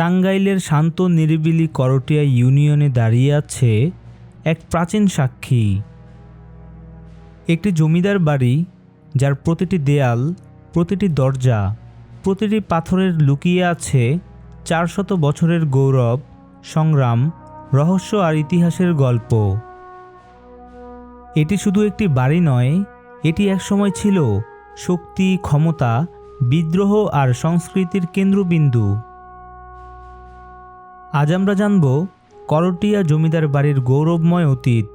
টাঙ্গাইলের শান্ত, নিরিবিলি করটিয়া ইউনিয়নে দাঁড়িয়ে আছে এক প্রাচীন সাক্ষী। একটি জমিদার বাড়ি, যার প্রতিটি দেয়াল, প্রতিটি দরজা, প্রতিটি পাথরের লুকিয়ে আছে চারশত বছরের গৌরব, সংগ্রাম, রহস্য আর ইতিহাসের গল্প। এটি শুধু একটি বাড়ি নয়, এটি একসময় ছিল শক্তি, ক্ষমতা, বিদ্রোহ আর সংস্কৃতির কেন্দ্রবিন্দু। আজ আমরা জানব করটিয়া জমিদার বাড়ির গৌরবময় অতীত,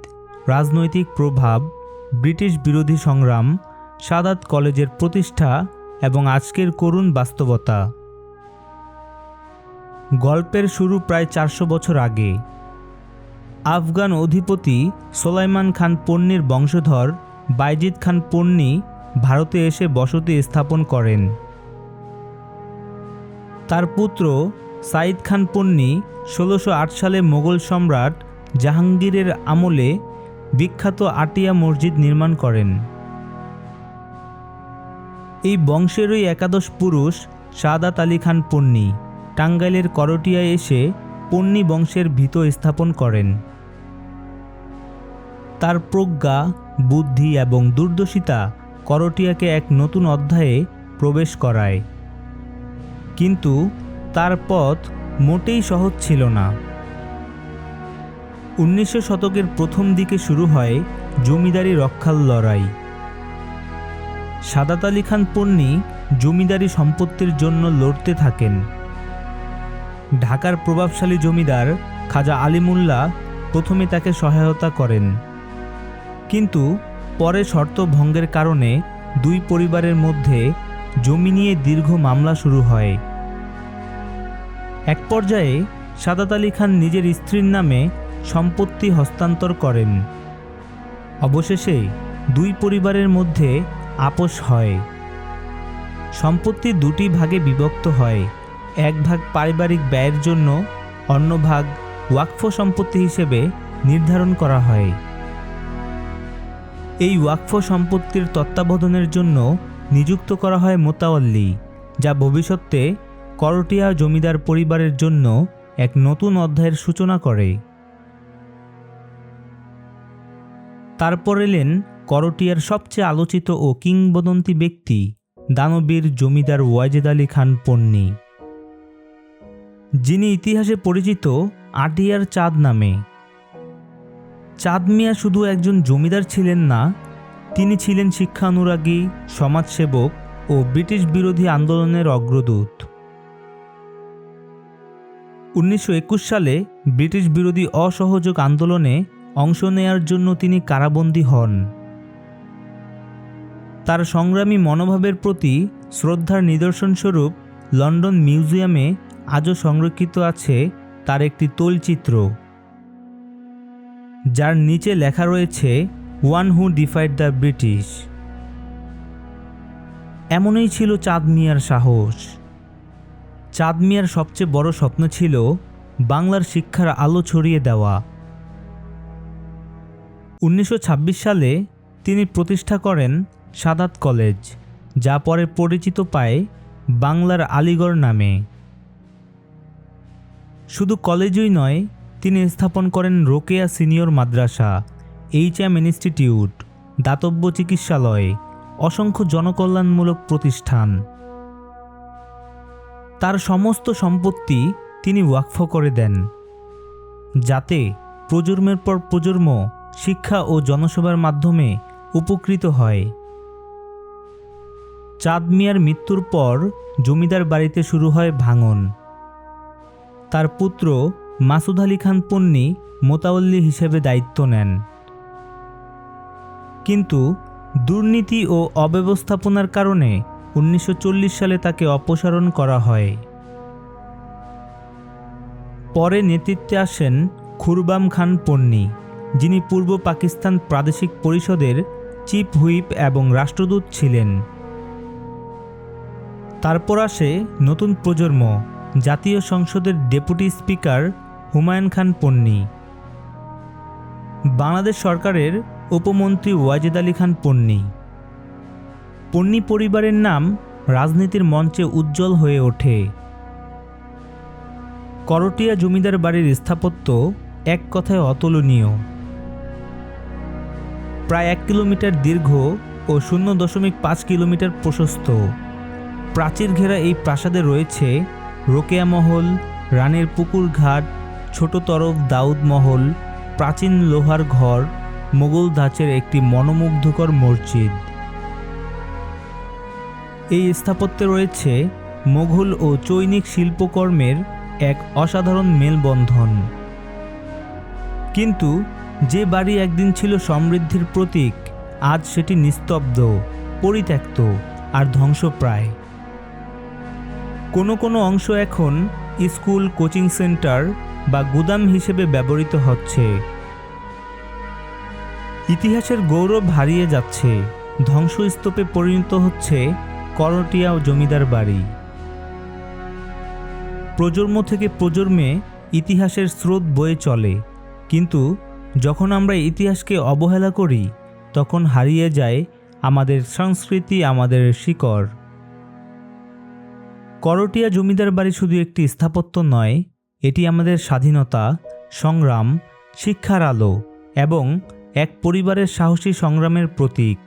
রাজনৈতিক প্রভাব, ব্রিটিশ বিরোধী সংগ্রাম, সাদাত কলেজের প্রতিষ্ঠা এবং আজকের করুণ বাস্তবতা। গল্পের শুরু প্রায় চারশো বছর আগে। আফগান অধিপতি সোলাইমান খান পন্নির বংশধর বাইজিদ খান পন্নি ভারতে এসে বসতি স্থাপন করেন। তার পুত্র সাইদ খান পন্নি ষোলোশো সালে মোগল সম্রাট জাহাঙ্গীরের আমলে বিখ্যাত আটিয়া মসজিদ নির্মাণ করেন। এই বংশেরই একাদশ পুরুষ সাদাত আলী খান পন্নি। টাঙ্গাইলের করটিয়ায় এসে পন্নি বংশের ভিত স্থাপন করেন। তার প্রজ্ঞা, বুদ্ধি এবং দুর্দশিতা করটিয়াকে এক নতুন অধ্যায়ে প্রবেশ করায়। কিন্তু তার পথ মোটেই সহজ ছিল না। উনিশশো শতকের প্রথম দিকে শুরু হয় জমিদারি রক্ষার লড়াই। সাদাত আলী খান পন্নী জমিদারি সম্পত্তির জন্য লড়তে থাকেন। ঢাকার প্রভাবশালী জমিদার খাজা আলিমুল্লাহ প্রথমে তাকে সহায়তা করেন। কিন্তু পরে শর্ত ভঙ্গের কারণে দুই পরিবারের মধ্যে জমি নিয়ে দীর্ঘ মামলা শুরু হয়। এক পর্যায়ে সাদাত আলী খান নিজের স্ত্রীর নামে সম্পত্তি হস্তান্তর করেন। অবশেষে দুই পরিবারের মধ্যে আপোষ হয়। সম্পত্তি দুটি ভাগে বিভক্ত হয়। এক ভাগ পারিবারিক ব্যয়ের জন্য, অন্য ভাগ ওয়াকফ সম্পত্তি হিসেবে নির্ধারণ করা হয়। এই ওয়াকফ সম্পত্তির তত্ত্বাবধানের জন্য নিযুক্ত করা হয় মোতাওয়াল্লি, যা ভবিষ্যতে করটিয়া জমিদার পরিবারের জন্য এক নতুন অধ্যায়ের সূচনা করে। তারপর এলেন করটিয়ার সবচেয়ে আলোচিত ও কিংবদন্তি ব্যক্তি দানবীর জমিদার ওয়াজেদ আলী খান পন্নী। যিনি ইতিহাসে পরিচিত আটিয়ার চাঁদ নামে। চাঁদ মিয়া শুধু একজন জমিদার ছিলেন না, তিনি ছিলেন শিক্ষানুরাগী, সমাজসেবক ও ব্রিটিশ বিরোধী আন্দোলনের অগ্রদূত। উনিশশো একুশ সালে ব্রিটিশ বিরোধী অসহযোগ আন্দোলনে অংশ নেয়ার জন্য তিনি কারাবন্দী হন। তার সংগ্রামী মনোভাবের প্রতি শ্রদ্ধার নিদর্শনস্বরূপ লন্ডন মিউজিয়ামে আজও সংরক্ষিত আছে তার একটি তৈলচিত্র। যার নিচে লেখা রয়েছে one who defied the British এমনই ছিল চাঁদ মিয়ার সাহস। চাঁদ মিয়ার সবচেয়ে বড় স্বপ্ন ছিল বাংলার শিক্ষার আলো ছড়িয়ে দেওয়া। উনিশশো ছাব্বিশ সালে তিনি প্রতিষ্ঠা করেন সাদাত কলেজ, যা পরে পরিচিত পায় বাংলার আলিগড় নামে। শুধু কলেজই নয়, তিনি স্থাপন করেন Rokeya senior Madrasa, H M institute, দাতব্য চিকিৎসালয়, অসংখ্য জনকল্যাণমূলক প্রতিষ্ঠান। তার সমস্ত সম্পত্তি তিনি ওয়াকফ করে দেন। যাতে প্রজন্মের পর প্রজন্ম শিক্ষা ও জনসেবার মাধ্যমে উপকৃত হয়। চাঁদ মিয়ার মৃত্যুর পর জমিদার বাড়িতে শুরু হয় ভাঙন। তার পুত্র মাসুদ আলী খান পন্নী মোতাউল্লি হিসেবে দায়িত্ব নেন। কিন্তু দুর্নীতি ও অব্যবস্থাপনার কারণে উনিশশো চল্লিশ সালে তাকে অপসারণ করা হয়। পরে নেতৃত্বে আসেন খুরবাম খান পন্নী, যিনি পূর্ব পাকিস্তান প্রাদেশিক পরিষদের চিফ হুইপ এবং রাষ্ট্রদূত ছিলেন। তারপর আসে নতুন প্রজন্ম, জাতীয় সংসদের ডেপুটি স্পিকার হুমায়ুন খান পন্নী। বাংলাদেশ সরকারের উপমন্ত্রী ওয়াজেদ আলী খান পন্নী। পন্নী পরিবারের নাম রাজনীতির মঞ্চে উজ্জ্বল হয়ে ওঠে। করটিয়া জমিদার বাড়ির স্থাপত্য এক কথায় অতুলনীয়। প্রায় এক কিলোমিটার দীর্ঘ ও শূন্য দশমিক পাঁচ কিলোমিটার প্রশস্ত। প্রাচীর ঘেরা এই প্রাসাদে রয়েছে রোকেয়া মহল, রানের পুকুর ঘাট, ছোট তরফ দাউদ মহল, প্রাচীন লোহার ঘর, মোগল ধাঁচের একটি মনোমুগ্ধকর মসজিদ। এই স্থাপত্যে রয়েছে মোঘল ও চৈনিক শিল্পকর্মের এক অসাধারণ মেলবন্ধন। কিন্তু যে বাড়ি একদিন ছিল সমৃদ্ধির প্রতীক, আজ সেটি নিস্তব্ধ, পরিত্যক্ত আর ধ্বংসপ্রায়। কোনো কোনো অংশ এখন স্কুল, কোচিং সেন্টার বা গুদাম হিসেবে ব্যবহৃত হচ্ছে। ইতিহাসের গৌরব হারিয়ে যাচ্ছে, ধ্বংসস্তূপে পরিণত হচ্ছে করটিয়া জমিদার বাড়ি। প্রজন্ম থেকে প্রজন্মে ইতিহাসের স্রোত বয়ে চলে, কিন্তু যখন আমরা ইতিহাসকে অবহেলা করি, তখন হারিয়ে যায় আমাদের সংস্কৃতি, আমাদের শিকড়। করটিয়া জমিদার বাড়ি শুধু একটি স্থাপত্য নয়, এটি আমাদের স্বাধীনতা, সংগ্রাম, শিক্ষার আলো এবং এক পরিবারের সাহসী সংগ্রামের প্রতীক।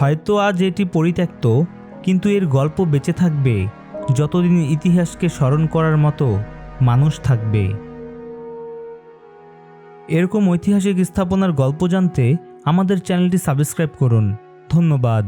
হয়তো আজ এটি পরিত্যক্ত, কিন্তু এর গল্প বেঁচে থাকবে, যতদিন ইতিহাসকে স্মরণ করার মতো মানুষ থাকবে। এরকম ঐতিহাসিক স্থাপনার গল্প জানতে আমাদের চ্যানেলটি সাবস্ক্রাইব করুন। ধন্যবাদ।